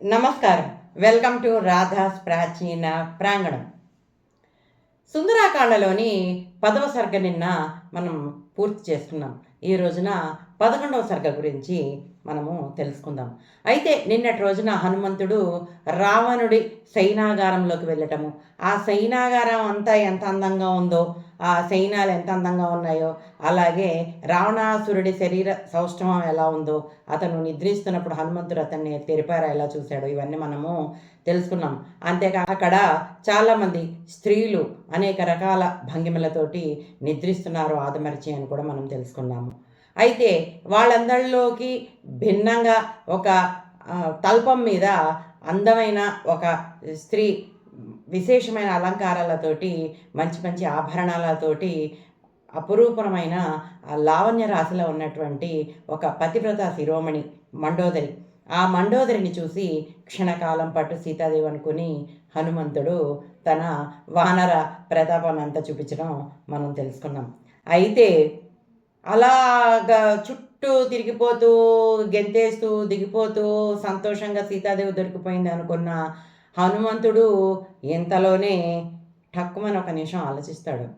నమస్కారం. Welcome to Radha's ప్రాచీన ప్రాంగణం. సుందరాకాండలోని పదవ సర్గ నిన్న మనం పూర్తి చేసుకున్నాం ఈ రోజున పదకొండవ సర్గ గురించి మనము తెలుసుకుందాం. అయితే నిన్నటి రోజున హనుమంతుడు రావణుడి సైనాగారంలోకి వెళ్ళటము. ఆ సైనాగారం అంతా ఎంత అందంగా ఉందో ఆ శయనాలు ఎంత అందంగా ఉన్నాయో అలాగే రావణాసురుడి శరీర సౌష్ఠవం ఎలా ఉందో అతను నిద్రిస్తున్నప్పుడు హనుమంతుడు అతన్ని తెరిపారా ఎలా చూశాడో ఇవన్నీ మనము తెలుసుకున్నాం. అంతేకా అక్కడ చాలామంది స్త్రీలు అనేక రకాల భంగిమలతోటి నిద్రిస్తున్నారు ఆదమర్చి అని కూడా మనం తెలుసుకున్నాము. అయితే వాళ్ళందరిలోకి భిన్నంగా ఒక తల్పం మీద అందమైన ఒక స్త్రీ విశేషమైన అలంకారాలతోటి మంచి మంచి ఆభరణాలతోటి అపురూపమైన లావణ్య రాశిలో ఉన్నటువంటి ఒక పతివ్రత శిరోమణి మండోదరి. ఆ మండోదరిని చూసి క్షణకాలం పట్టు సీతాదేవి అనుకుని హనుమంతుడు తన వానర ప్రతాపాన్ని అంతా చూపించడం మనం తెలుసుకున్నాం. అయితే అలాగా చుట్టూ తిరిగిపోతూ గెంతేస్తూ దిగిపోతూ సంతోషంగా సీతాదేవి దొరికిపోయింది అనుకున్న హనుమంతుడు ఇంతలోనే టక్కుమని ఒక నిమిషం ఆలోచిస్తాడు.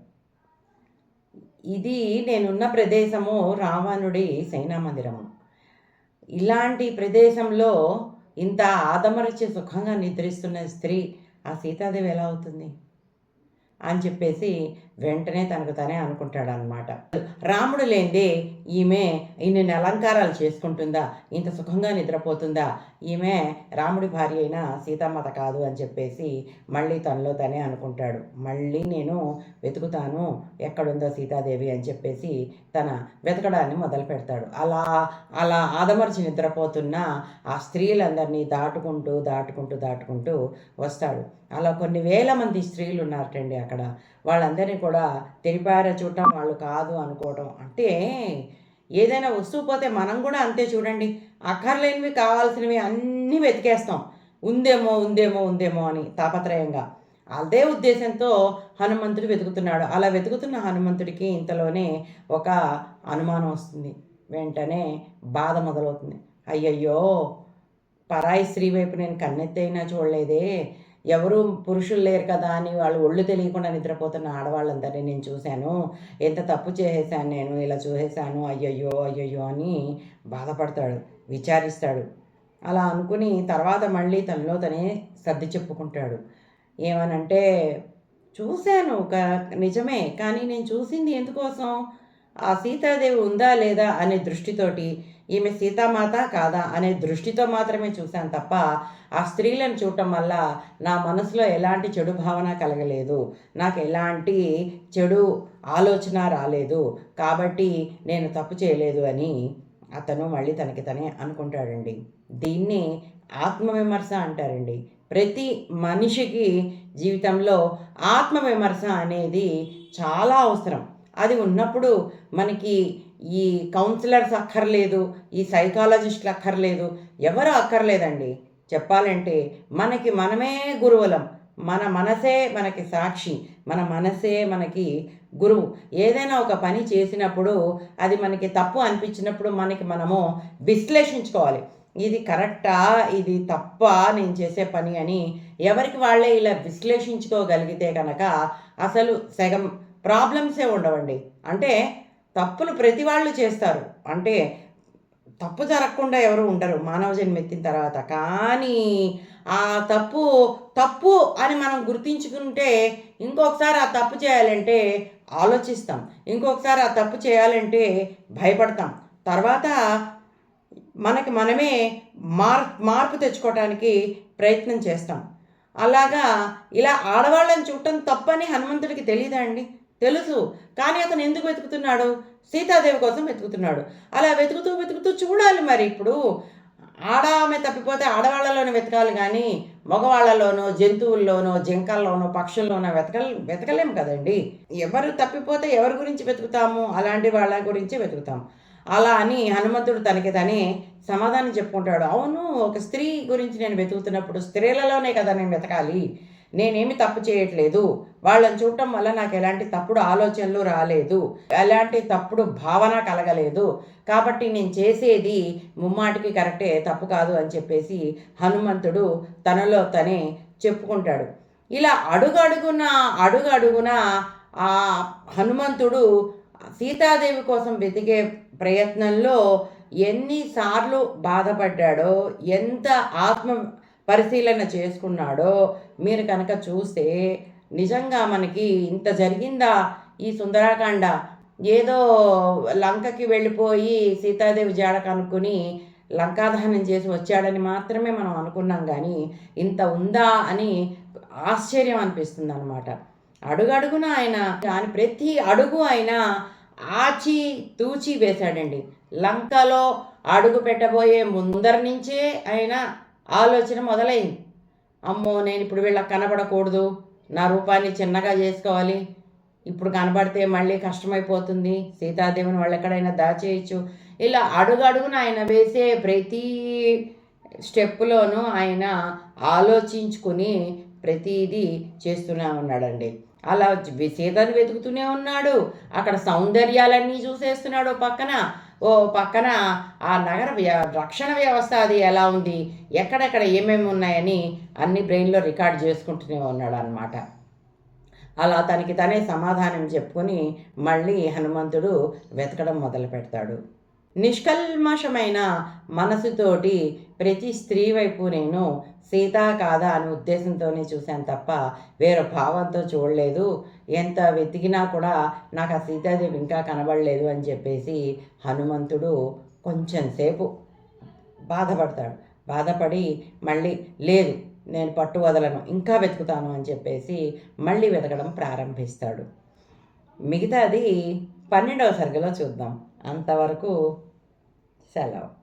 ఇది నేనున్న ప్రదేశము రావణుడి సైనా మందిరము. ఇలాంటి ప్రదేశంలో ఇంత ఆదమరచి సుఖంగా నిద్రిస్తున్న స్త్రీ ఆ సీతాదేవి ఎలా అవుతుంది? అని చెప్పేసి వెంటనే తనకు తనే అనుకుంటాడు అనమాట రాముడు లేనిదే ఈమె ఇన్ని అలంకారాలు చేసుకుంటుందా? ఇంత సుఖంగా నిద్రపోతుందా? ఈమె రాముడి భార్య అయిన సీతామాత కాదు అని చెప్పేసి మళ్ళీ తనలో తనే అనుకుంటాడు. మళ్ళీ నేను వెతుకుతాను. ఎక్కడుందో సీతాదేవి అని చెప్పేసి తన వెతకడాన్ని మొదలు పెడతాడు. అలా అలా ఆదమర్చి నిద్రపోతున్న ఆ స్త్రీలందరినీ దాటుకుంటూ దాటుకుంటూ దాటుకుంటూ వస్తాడు. అలా కొన్ని వేల మంది స్త్రీలు ఉన్నారటండి అక్కడ. వాళ్ళందరినీ కూడా తెరిపార చూడటం వాళ్ళు కాదు అనుకోవటం అంటే ఏదైనా వస్తువు పోతే మనం కూడా అంతే చూడండి. అక్కర్లేనివి కావాల్సినవి అన్నీ వెతికేస్తాం. ఉందేమో ఉందేమో ఉందేమో అని తాపత్రయంగా. అదే ఉద్దేశంతో హనుమంతుడు వెతుకుతున్నాడు. అలా వెతుకుతున్న హనుమంతుడికి ఇంతలోనే ఒక అనుమానం వస్తుంది. వెంటనే బాధ మొదలవుతుంది. అయ్యయ్యో! పరాయి స్త్రీ వైపు నేను కన్నెత్తైనా చూడలేదే. ఎవరు పురుషులు లేరు కదా అని వాళ్ళు ఒళ్ళు తెలియకుండా నిద్రపోతున్న ఆడవాళ్ళందరినీ నేను చూశాను. ఎంత తప్పు చేసేసాను నేను? ఇలా చూసేశాను. అయ్యయ్యో అయ్యయ్యో అని బాధపడతాడు విచారిస్తాడు. అలా అనుకుని తర్వాత మళ్ళీ తనలో తనే సర్ది చెప్పుకుంటాడు. ఏమనంటే చూశాను ఒక నిజమే కానీ నేను చూసింది ఎందుకోసం? ఆ సీతాదేవి ఉందా లేదా? అనే దృష్టితోటి ఈమె సీతామాత కాదా అనే దృష్టితో మాత్రమే చూశాను తప్ప ఆ స్త్రీలను చూడటం వల్ల నా మనసులో ఎలాంటి చెడు భావన కలగలేదు. నాకు ఎలాంటి చెడు ఆలోచన రాలేదు. కాబట్టి నేను తప్పు చేయలేదు అని అతను మళ్ళీ తనకి తనే అనుకుంటాడండి. దీన్ని ఆత్మవిమర్శ అంటారండి. ప్రతి మనిషికి జీవితంలో ఆత్మవిమర్శ అనేది చాలా అవసరం. అది ఉన్నప్పుడు మనకి ఈ కౌన్సిలర్స్ అక్కర్లేదు ఈ సైకాలజిస్టులు అక్కర్లేదు ఎవరు అక్కర్లేదండి. చెప్పాలంటే మనకి మనమే గురువులం. మన మనసే మనకి సాక్షి. మన మనసే మనకి గురువు. ఏదైనా ఒక పని చేసినప్పుడు అది మనకి తప్పు అనిపించినప్పుడు మనకి మనము విశ్లేషించుకోవాలి. ఇది కరెక్టా? ఇది తప్ప? నేను చేసే పని అని ఎవరికి వాళ్ళే ఇలా విశ్లేషించుకోగలిగితే కనుక అసలు సగం ప్రాబ్లమ్సే ఉండవండి. అంటే తప్పులు ప్రతి వాళ్ళు చేస్తారు. అంటే తప్పు జరగకుండా ఎవరు ఉండరు. మానవ జన్మ ఎత్తిన తర్వాత. కానీ ఆ తప్పు తప్పు అని మనం గుర్తించుకుంటే ఇంకొకసారి ఆ తప్పు చేయాలంటే ఆలోచిస్తాం. ఇంకొకసారి ఆ తప్పు చేయాలంటే భయపడతాం. తర్వాత మనకి మనమే మార్ మార్పు తెచ్చుకోవడానికి ప్రయత్నం చేస్తాం. అలాగా ఇలా ఆడవాళ్ళని చూడటం తప్పని హనుమంతుడికి తెలియదా అండి? తెలుసు. కానీ అతను ఎందుకు వెతుకుతున్నాడు? సీతాదేవి కోసం వెతుకుతున్నాడు. అలా వెతుకుతూ వెతుకుతూ చూడాలి మరి ఇప్పుడు. ఆడ ఆమె తప్పిపోతే ఆడవాళ్ళలోనే వెతకాలి కానీ మగవాళ్ళలోనో జంతువుల్లోనో జింకల్లోనో పక్షుల్లోనో వెతక వెతకలేం కదండి. ఎవరు తప్పిపోతే ఎవరి గురించి వెతుకుతాము? అలాంటి వాళ్ళ గురించి వెతుకుతాము అలా అని హనుమంతుడు తనకి తనే సమాధానం చెప్పుకుంటాడు. అవును ఒక స్త్రీ గురించి నేను వెతుకుతున్నప్పుడు స్త్రీలలోనే కదా నేను వెతకాలి. నేనేమి తప్పు చేయట్లేదు. వాళ్ళని చూడటం వల్ల నాకు ఎలాంటి తప్పుడు ఆలోచనలు రాలేదు. ఎలాంటి తప్పుడు భావన కలగలేదు. కాబట్టి నేను చేసేది ముమ్మాటికి కరెక్టే తప్పు కాదు అని చెప్పేసి హనుమంతుడు తనలో తనే చెప్పుకుంటాడు. ఇలా అడుగడుగున అడుగడుగున ఆ హనుమంతుడు సీతాదేవి కోసం వెతికే ప్రయత్నంలో ఎన్నిసార్లు బాధపడ్డాడో ఎంత ఆత్మ పరిశీలన చేసుకున్నాడో మీరు కనుక చూస్తే నిజంగా మనకి ఇంత జరిగిందా ఈ సుందరాకాండ? ఏదో లంకకి వెళ్ళిపోయి సీతాదేవి జాడ కనుక్కొని లంకాదహనం చేసి వచ్చాడని మాత్రమే మనం అనుకున్నాం కానీ ఇంత ఉందా అని ఆశ్చర్యం అనిపిస్తుంది అనమాట అడుగడుగున ఆయన కానీ ప్రతి అడుగు ఆయన ఆచి తూచి వేశాడండి. లంకలో అడుగు పెట్టబోయే ముందర నుంచే ఆయన ఆలోచన మొదలైంది. అమ్మో నేను ఇప్పుడు వీళ్ళకి కనబడకూడదు. నా రూపాన్ని చిన్నగా చేసుకోవాలి. ఇప్పుడు కనబడితే మళ్ళీ కష్టమైపోతుంది. సీతాదేవిని వాళ్ళు ఎక్కడైనా దాచేయచ్చు. ఇలా అడుగడుగున ఆయన వేసే ప్రతి స్టెప్లోనూ ఆయన ఆలోచించుకుని ప్రతిదీ చేస్తూనే ఉన్నాడండి. అలా సీతను వెతుకుతూనే ఉన్నాడు. అక్కడ సౌందర్యాలన్నీ చూసేస్తున్నాడు పక్కన. ఓ పక్కన ఆ నగర వ్య- రక్షణ వ్యవస్థ అది ఎలా ఉంది? ఎక్కడెక్కడ ఏమేమి ఉన్నాయని అన్ని బ్రెయిన్లో రికార్డ్ చేసుకుంటూనే ఉన్నాడు అనమాట అలా తనకి తనే సమాధానం చెప్పుకొని మళ్ళీ హనుమంతుడు వెతకడం మొదలు పెడతాడు. నిష్కల్మషమైన మనసుతోటి ప్రతి స్త్రీ వైపు నేను సీత కాదా అనే ఉద్దేశంతోనే చూశాను తప్ప వేరే భావంతో చూడలేదు. ఎంత వెతికినా కూడా నాకు ఆ సీతాదేవి ఇంకా కనబడలేదు అని చెప్పేసి హనుమంతుడు కొంచెం సేపు బాధపడతాడు. బాధపడి మళ్ళీ లేదు నేను పట్టు వదలను ఇంకా వెతుకుతాను అని చెప్పేసి మళ్ళీ వెతకడం ప్రారంభిస్తాడు. మిగతాది పన్నెండవ సరిగలో చూద్దాం. అంతవరకు సెలవు.